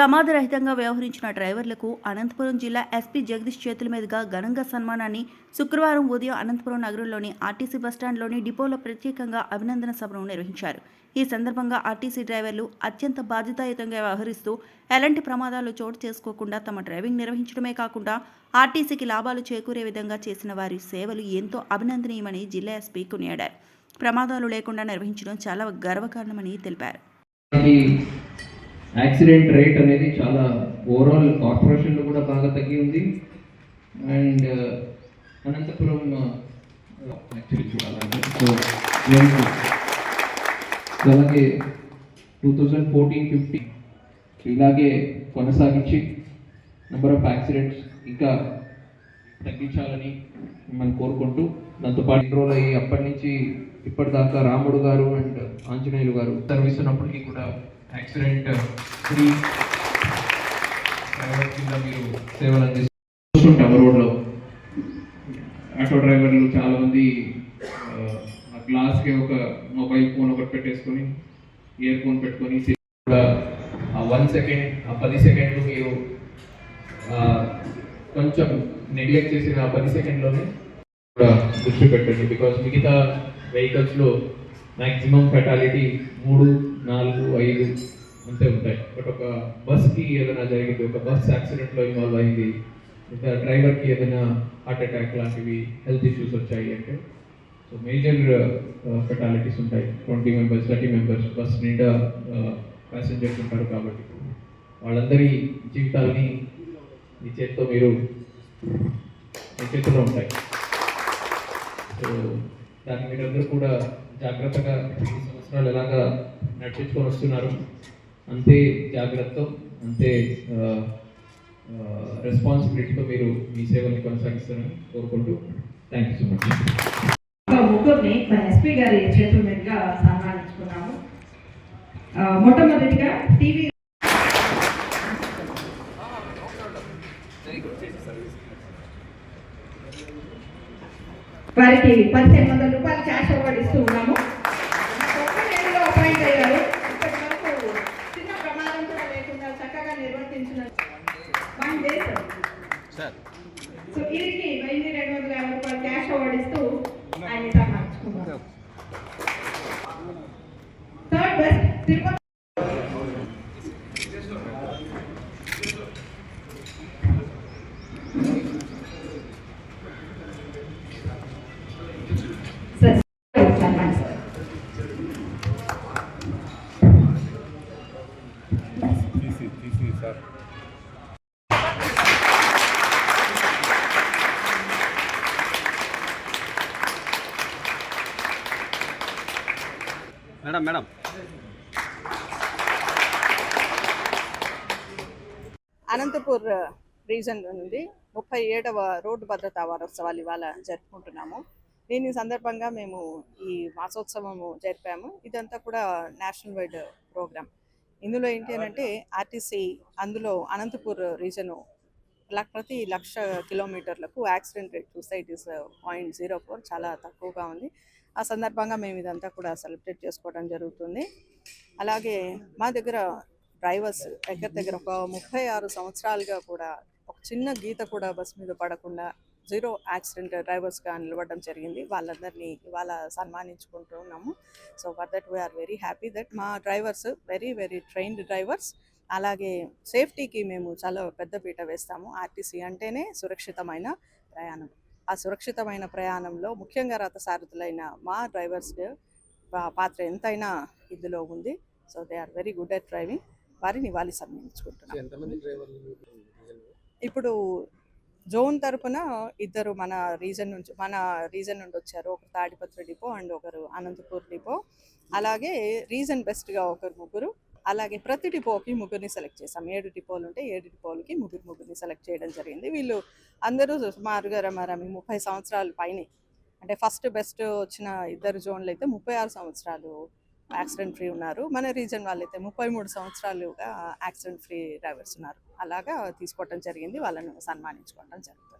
ప్రమాదరహితంగా వ్యవహరించిన డ్రైవర్లకు అనంతపురం జిల్లా ఎస్పీ జగదీష్ చేతుల మీదుగా ఘనంగా సన్మానాన్ని శుక్రవారం ఉదయం అనంతపురం నగరంలోని ఆర్టీసీ బస్టాండ్లోని డిపోలో ప్రత్యేకంగా అభినందన సభను నిర్వహించారు. ఈ సందర్భంగా ఆర్టీసీ డ్రైవర్లు అత్యంత బాధ్యతాయుతంగా వ్యవహరిస్తూ ఎలాంటి ప్రమాదాలు చోటు చేసుకోకుండా తమ డ్రైవింగ్ నిర్వహించడమే కాకుండా ఆర్టీసీకి లాభాలు చేకూరే విధంగా చేసిన వారి సేవలు ఎంతో అభినందనీయమని జిల్లా ఎస్పీ కొనియాడారు. ప్రమాదాలు లేకుండా నిర్వహించడం చాలా గర్వకారణమని తెలిపారు. యాక్సిడెంట్ రేట్ అనేది చాలా ఓవరాల్ కార్పొరేషన్లో కూడా బాగా తగ్గి ఉంది. And uh, Anantapur uh, actually చూడాలంటే సో అలాగే టూ థౌజండ్ ఫోర్టీన్ ఫిఫ్టీన్ ఇలాగే కొనసాగించి నెంబర్ ఆఫ్ యాక్సిడెంట్స్ ఇంకా తగ్గించాలని మనం కోరుకుంటూ దాంతోపాటు ఇంట్రోల్ అయ్యి అప్పటి నుంచి ఇప్పటిదాకా రాముడు గారు అండ్ ఆంజనేయులు గారు సర్వీస్ ఉన్నప్పటికీ కూడా యాక్సిడెంట్ ఫ్రీ డ్రైవర్ కింద మీరు సేవలు అందిస్తూ చూస్తుంటాము రోడ్లో ఆటో డ్రైవర్లు చాలా మంది ఆ, ఆ గ్లాస్కి ఒక మొబైల్ ఫోన్ ఒకటి పెట్టేసుకొని ఇయర్ ఫోన్ పెట్టుకొని కూడా ఆ వన్ సెకండ్ ఆ పది సెకండ్లు మీరు కొంచెం నెగ్లెక్ట్ చేసిన ఆ పది సెకండ్లోనే కూడా దృష్టి పెట్టండి. బికాస్ మిగతా వెహికల్స్లో మ్యాక్సిమం ఫెటాలిటీ మూడు నాలుగు ఐదు అంతే ఉంటాయి బట్ ఒక బస్కి ఏదైనా జరిగింది ఒక బస్ యాక్సిడెంట్లో ఇన్వాల్వ్ అయింది ఇంకా డ్రైవర్కి ఏదైనా హార్ట్ అటాక్ లాంటివి హెల్త్ ఇష్యూస్ వచ్చాయి అంటే సో మేజర్ ఫెటాలిటీస్ ఉంటాయి twenty members thirty members bus నిండా ప్యాసింజర్స్ ఉంటారు కాబట్టి వాళ్ళందరి జీవితాలని మీ చేతితో మీరు మీ చేతిలో ఉంటాయి సో దాన్ని మీరందరూ కూడా జాగ్రత్తగా ఈ సంవత్సరాలు ఎలాగా నడిపించుకొని వస్తున్నారు. అంతే జాగ్రత్త అంతే రెస్పాన్సిబిలిటీతో మీరు మీ సేవల్ని కొనసాగిస్తారని కోరుకుంటూ థ్యాంక్ యూ సో మచ్ ముగ్గురిని మన ఎస్పీ గారి చేతుల మీదుగా సన్మానించుకున్నాము. మొట్టమొదటిగా టీవీ వారికి పదిహేను వందల రూపాయలు క్యాష్ అవార్డు ఇస్తూ ఉన్నాము అపాయింట్ అయ్యారు. చిన్న ప్రమాదం కూడా లేకుండా చక్కగా నిర్వర్తించిన వన్ డే సార్. సో వీరికి వెయ్యి రెండు వందల యాభై రూపాయలు క్యాష్ అవార్డు ఇస్తూ ఆయన సన్మానించుకున్నాం third best Tirupati sir. Madam madam. Anantapur region నుండి ముప్పై ఏడవ రోడ్డు భద్రతా వారోత్సవాలు ఇవాళ జరుపుకుంటున్నాము. దీని సందర్భంగా మేము ఈ మాసోత్సవము జరిపాము. ఇదంతా కూడా నేషనల్ వైడ్ ప్రోగ్రామ్. ఇందులో ఏంటి అని అంటే ఆర్టీసీ అందులో అనంతపూర్ రీజను ప్రతి లక్ష కిలోమీటర్లకు యాక్సిడెంట్ రేట్ చూస్తే it is point zero four చాలా తక్కువగా ఉంది. ఆ సందర్భంగా మేము ఇదంతా కూడా సెలబ్రేట్ చేసుకోవడం జరుగుతుంది. అలాగే మా దగ్గర డ్రైవర్స్ దగ్గర దగ్గర ఒక ముప్పై ఆరు సంవత్సరాలుగా కూడా ఒక చిన్న గీత కూడా బస్ మీద పడకుండా జీరో యాక్సిడెంట్ డ్రైవర్స్గా నిలవడం జరిగింది. వాళ్ళందరినీ ఇవాళ సన్మానించుకుంటున్నాము so for that we are very happy that మా drivers very very trained drivers. అలాగే సేఫ్టీకి మేము చాలా పెద్ద పీట వేస్తాము. ఆర్టీసీ అంటేనే సురక్షితమైన ప్రయాణం. ఆ సురక్షితమైన ప్రయాణంలో ముఖ్యంగా రథసారథులైన మా డ్రైవర్స్ పాత్ర ఎంతైనా ఇందులో ఉంది. So they are very good at driving. వారిని ఇవ్వాలి సన్మానించుకుంటున్నాం. ఇప్పుడు జోన్ తరపున ఇద్దరు మన రీజన్ నుంచి మన రీజన్ నుండి వచ్చారు. ఒకరు తాడిపత్రి డిపో అండ్ ఒకరు అనంతపూర్ డిపో. అలాగే రీజన్ బెస్ట్గా ఒకరు ముగ్గురు. అలాగే ప్రతి డిపోకి ముగ్గురిని సెలెక్ట్ చేసాం ఏడు డిపోలు ఉంటే ఏడు డిపోలకి ముగ్గురు ముగ్గురిని సెలెక్ట్ చేయడం జరిగింది. వీళ్ళు అందరూ సుమారుగా రమారమి ముప్పై సంవత్సరాల పైనే. అంటే ఫస్ట్ బెస్ట్ వచ్చిన ఇద్దరు జోన్లు అయితే ముప్పై ఆరు సంవత్సరాలు యాక్సిడెంట్ ఫ్రీ ఉన్నారు. మన రీజన్ వాళ్ళైతే ముప్పై మూడు సంవత్సరాలుగా యాక్సిడెంట్ ఫ్రీ డ్రైవర్స్ ఉన్నారు. అలాగా తీసుకోవడం జరిగింది వాళ్ళను సన్మానించుకోవడం జరుగుతుంది.